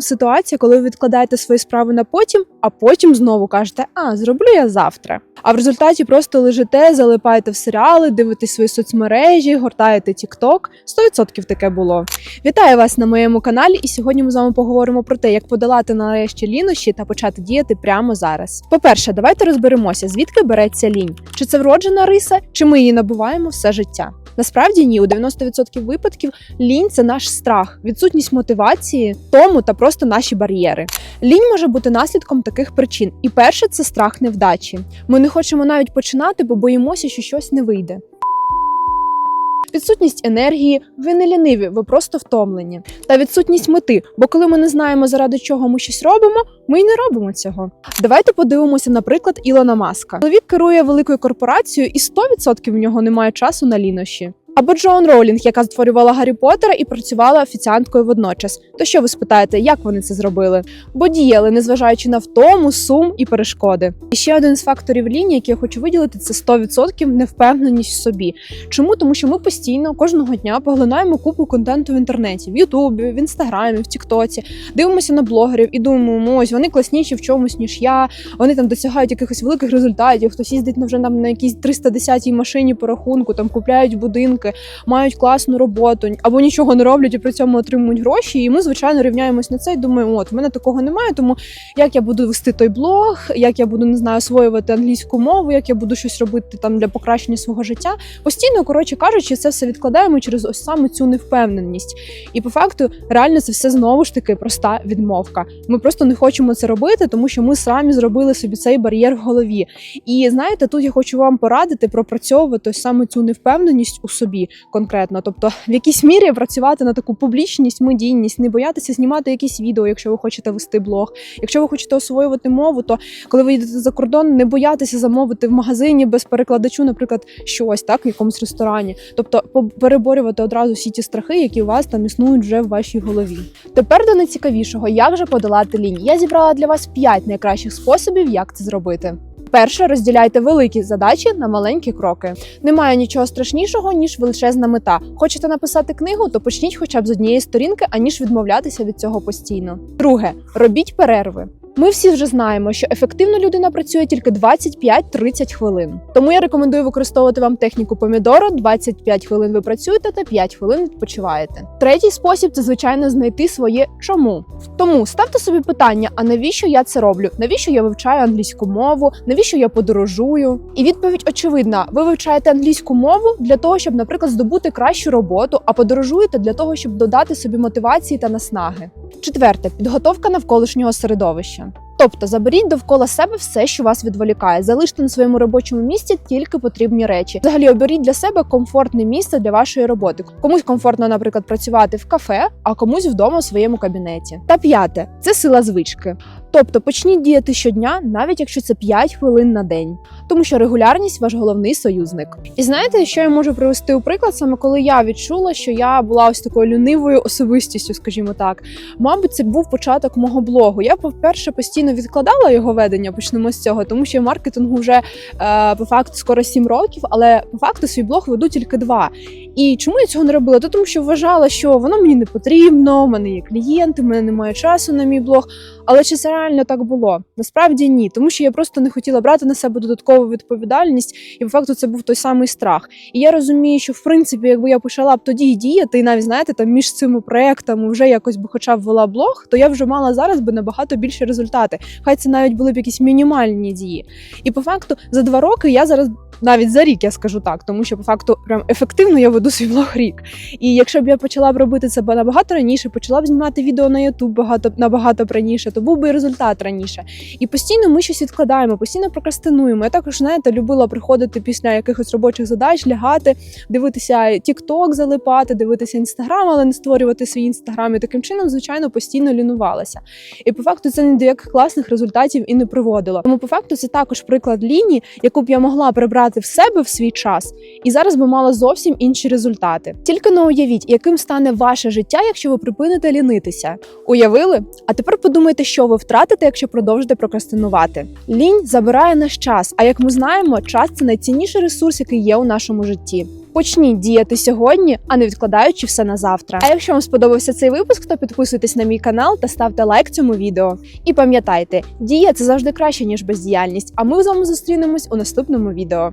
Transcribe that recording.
ситуація, коли ви відкладаєте свої справи на потім, а потім знову кажете, а зроблю я завтра. А в результаті просто лежите, залипаєте в серіали, дивитесь свої соцмережі, гортаєте TikTok. 100% таке було. Вітаю вас на моєму каналі, і сьогодні ми з вами поговоримо про те, як подолати нарешті лінощі та почати діяти прямо зараз. По-перше, давайте розберемося, звідки береться лінь. Чи це вроджена риса, чи ми її набуваємо все життя. Насправді ні, у 90% випадків лінь це наш страх, відсутність мотивації, тому та просто наші бар'єри. Лінь може бути наслідком таких причин. І перше це страх невдачі. Ми не хочемо навіть починати, бо боїмося, що щось не вийде. Відсутність енергії, ви не ліниві, ви просто втомлені. Та відсутність мети, бо коли ми не знаємо, заради чого ми щось робимо, ми й не робимо цього. Давайте подивимося, наприклад, Ілона Маска. Чоловік керує великою корпорацією, і 100% в нього немає часу на лінощі. Або Джоан Роулінг, яка створювала Гаррі Поттера і працювала офіціанткою водночас. То що ви спитаєте, як вони це зробили? Бо діяли, незважаючи на втому, сум і перешкоди. І ще один з факторів лінії, який я хочу виділити, це 100% невпевненість в собі. Чому? Тому що ми постійно кожного дня поглинаємо купу контенту в інтернеті, в Ютубі, в інстаграмі, в Тіктоці, дивимося на блогерів і думаємо, ось вони класніші в чомусь ніж я. Вони там досягають якихось великих результатів. Хтось їздить на вже там на якійсь 310-й машині по рахунку, там купляють будинки, мають класну роботу або нічого не роблять і при цьому отримують гроші. І ми, звичайно, рівняємось на це і думаємо, от в мене такого немає, тому як я буду вести той блог, як я буду не знаю, освоювати англійську мову, як я буду щось робити там для покращення свого життя. Постійно, коротше кажучи, це все відкладаємо через ось саме цю невпевненість. І по факту, реально, це все знову ж таки проста відмовка. Ми просто не хочемо це робити, тому що ми самі зробили собі цей бар'єр в голові. І знаєте, тут я хочу вам порадити пропрацьовувати саме цю невпевненість у собі конкретно. Тобто, в якійсь мірі працювати на таку публічність, медійність, не боятися знімати якісь відео, якщо ви хочете вести блог. Якщо ви хочете освоювати мову, то коли ви їдете за кордон, не боятися замовити в магазині без перекладачу, наприклад, щось так в якомусь ресторані. Тобто, переборювати одразу всі ті страхи, які у вас там існують вже в вашій голові. Тепер до найцікавішого, як же подолати лінь. Я зібрала для вас 5 найкращих способів, як це зробити. Перше, розділяйте великі задачі на маленькі кроки. Немає нічого страшнішого, ніж величезна мета. Хочете написати книгу, то почніть хоча б з однієї сторінки, аніж відмовлятися від цього постійно. Друге, робіть перерви. Ми всі вже знаємо, що ефективно людина працює тільки 25-30 хвилин. Тому я рекомендую використовувати вам техніку помідоро. 25 хвилин ви працюєте та 5 хвилин відпочиваєте. Третій спосіб це звичайно знайти своє чому. Тому ставте собі питання: а навіщо я це роблю? Навіщо я вивчаю англійську мову? Навіщо я подорожую? І відповідь очевидна: ви вивчаєте англійську мову для того, щоб, наприклад, здобути кращу роботу, а подорожуєте для того, щоб додати собі мотивації та наснаги. Четверте підготовка навколишнього середовища. Тобто заберіть довкола себе все, що вас відволікає. Залиште на своєму робочому місці тільки потрібні речі. Взагалі оберіть для себе комфортне місце для вашої роботи. Комусь комфортно, наприклад, працювати в кафе, а комусь вдома в своєму кабінеті. Та п'яте це сила звички. Тобто почніть діяти щодня, навіть якщо це 5 хвилин на день, тому що регулярність ваш головний союзник. І знаєте, що я можу привести у приклад, саме коли я відчула, що я була ось такою лінивою особистістю, скажімо так. Мабуть, це був початок мого блогу. Я, по-перше, постійно відкладала його ведення, почнемо з цього, тому що маркетингу вже е, по факту скоро 7 років, але по факту свій блог веду тільки два. І чому я цього не робила? То тому що вважала, що воно мені не потрібно, в мене є клієнти, в мене немає часу на мій блог. Але чи це реально так було? Насправді ні, тому що я просто не хотіла брати на себе додаткову відповідальність, і по факту це був той самий страх. І я розумію, що в принципі, якби я почала б тоді діяти, і навіть знаєте, там між цими проектами вже якось би хоча б вела блог, то я вже мала зараз би набагато більші результати. Хай це навіть були б якісь мінімальні дії. І по факту за два роки я зараз. Навіть за рік я скажу так, тому що по факту прям ефективно я веду свій блог рік. І якщо б я почала б робити це набагато раніше, почала б знімати відео на YouTube багато набагато раніше, то був би і результат раніше. І постійно ми щось відкладаємо, постійно прокрастинуємо. Я також знаєте, любила приходити після якихось робочих задач, лягати, дивитися TikTok залипати, дивитися інстаграм, але не створювати свій інстаграм. І таким чином, звичайно, постійно лінувалася. І по факту це ні до яких класних результатів і не приводило. Тому по факту це також приклад лінії, яку б я могла прибрати в себе в свій час, і зараз би мала зовсім інші результати. Тільки не уявіть, яким стане ваше життя, якщо ви припините лінитися. Уявили? А тепер подумайте, що ви втратите, якщо продовжите прокрастинувати. Лінь забирає наш час. А як ми знаємо, час це найцінніший ресурс, який є у нашому житті. Почніть діяти сьогодні, а не відкладаючи все на завтра. А якщо вам сподобався цей випуск, то підписуйтесь на мій канал та ставте лайк цьому відео. І пам'ятайте, дія це завжди краще ніж бездіяльність. А ми з вами зустрінемось у наступному відео.